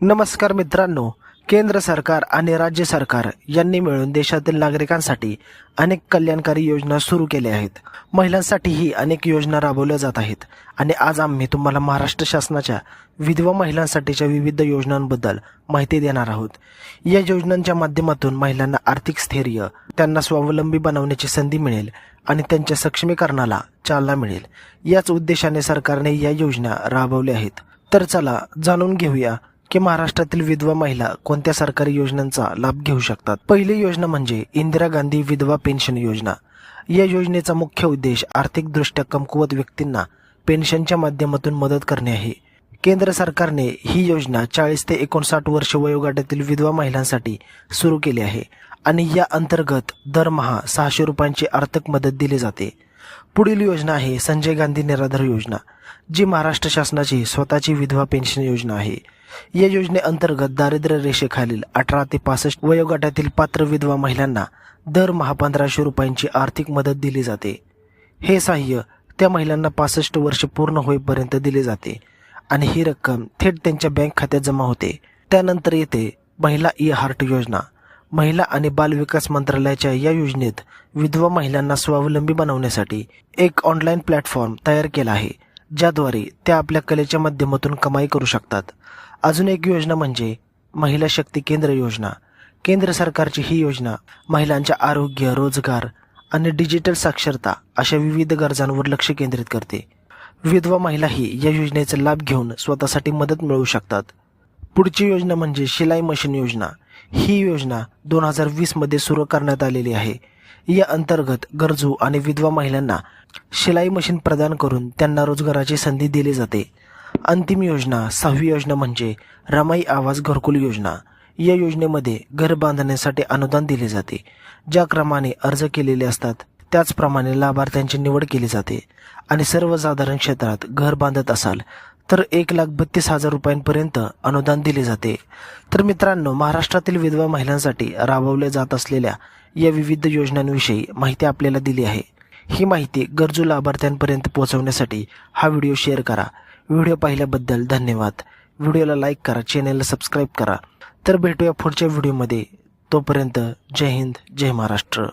नमस्कार मित्रांनो केंद्र सरकार आणि राज्य सरकार यांनी मिळून देशातील नागरिकांसाठी अनेक कल्याणकारी योजना सुरू केल्या आहेत. महिलांसाठीही अनेक योजना राबवल्या जात आहेत आणि आज आम्ही तुम्हाला महाराष्ट्र शासनाच्या विधवा महिलांसाठीच्या विविध योजनांबद्दल माहिती देणार आहोत. या योजनांच्या माध्यमातून महिलांना आर्थिक स्थैर्य त्यांना स्वावलंबी बनवण्याची संधी मिळेल आणि त्यांच्या सक्षमीकरणाला चालना मिळेल. याच उद्देशाने सरकारने या योजना राबवल्या आहेत. तर चला जाणून घेऊया की महाराष्ट्रातील विधवा महिला कोणत्या सरकारी योजनांचा लाभ घेऊ शकतात? पहिली योजना म्हणजे इंदिरा गांधी विधवा पेन्शन योजना. या योजनेचा मुख्य उद्देश आर्थिकदृष्ट्या कमकुवत व्यक्तींना पेन्शनच्या माध्यमातून मदत करणे आहे. केंद्र सरकारने ही योजना चाळीस ते एकोणसाठ वर्ष वयोगटातील विधवा महिलांसाठी सुरू केली आहे आणि या अंतर्गत दरमहा सहाशे रुपयांची आर्थिक मदत दिली जाते. पुढील योजना आहे संजय गांधी निराधार योजना जी महाराष्ट्र शासनाची स्वतःची विधवा पेन्शन योजना आहे. या योजनेअंतर्गत दारिद्र्य रेषेखालील अठरा ते पासष्ट वयोगटातील पात्र विधवा महिलांना दरमहा पंधराशे रुपयांची आर्थिक मदत दिली जाते. हे सहाय्य त्या महिलांना पासष्ट वर्ष पूर्ण होईपर्यंत दिले जाते आणि ही रक्कम थेट त्यांच्या बँक खात्यात जमा होते. त्यानंतर येते महिला ई हार्ट योजना. महिला आणि बाल विकास मंत्रालयाच्या या योजनेत विधवा महिलांना स्वावलंबी बनवण्यासाठी एक ऑनलाईन प्लॅटफॉर्म तयार केला आहे. ज्याद्वारे त्या आपल्या कलेच्या माध्यमातून कमाई करू शकतात. अजून एक योजना म्हणजे महिला शक्ती केंद्र योजना. केंद्र सरकारची ही योजना महिलांच्या आरोग्य रोजगार आणि डिजिटल साक्षरता अशा विविध गरजांवर लक्ष केंद्रित करते. विधवा महिलाही या योजनेचा लाभ घेऊन स्वतःसाठी मदत मिळवू शकतात. पुढची योजना म्हणजे शिलाई मशीन योजना. ही योजना दोन हजार वीसमध्ये सुरू करण्यात आलेली आहे. या अंतर्गत गरजू आणि विधवा महिलांना शिलाई मशीन प्रदान करून त्यांना रोजगाराची संधी दिली जाते. अंतिम योजना सहावी योजना म्हणजे रमाई आवाज घरकुल योजना. या योजनेमध्ये घर बांधण्यासाठी अनुदान दिले जाते. ज्या क्रमाने अर्ज केलेले असतात त्याचप्रमाणे लाभार्थ्यांची निवड केली जाते. आणि सर्वसाधारण क्षेत्रात घर बांधत असाल तर एक लाख बत्तीस हजार रुपयांपर्यंत अनुदान दिले जाते. तर मित्रांनो महाराष्ट्रातील विधवा महिलांसाठी राबवल्या जात असलेल्या या विविध योजनांविषयी माहिती आपल्याला दिली आहे. ही माहिती गरजू लाभार्थ्यांपर्यंत पोहोचवण्यासाठी हा व्हिडिओ शेअर करा. व्हिडिओ पाहिल्याबद्दल धन्यवाद. व्हिडिओला लाईक करा चॅनलला सबस्क्राईब करा. तर भेटूया पुढच्या व्हिडिओमध्ये. तोपर्यंत जय हिंद जय महाराष्ट्र.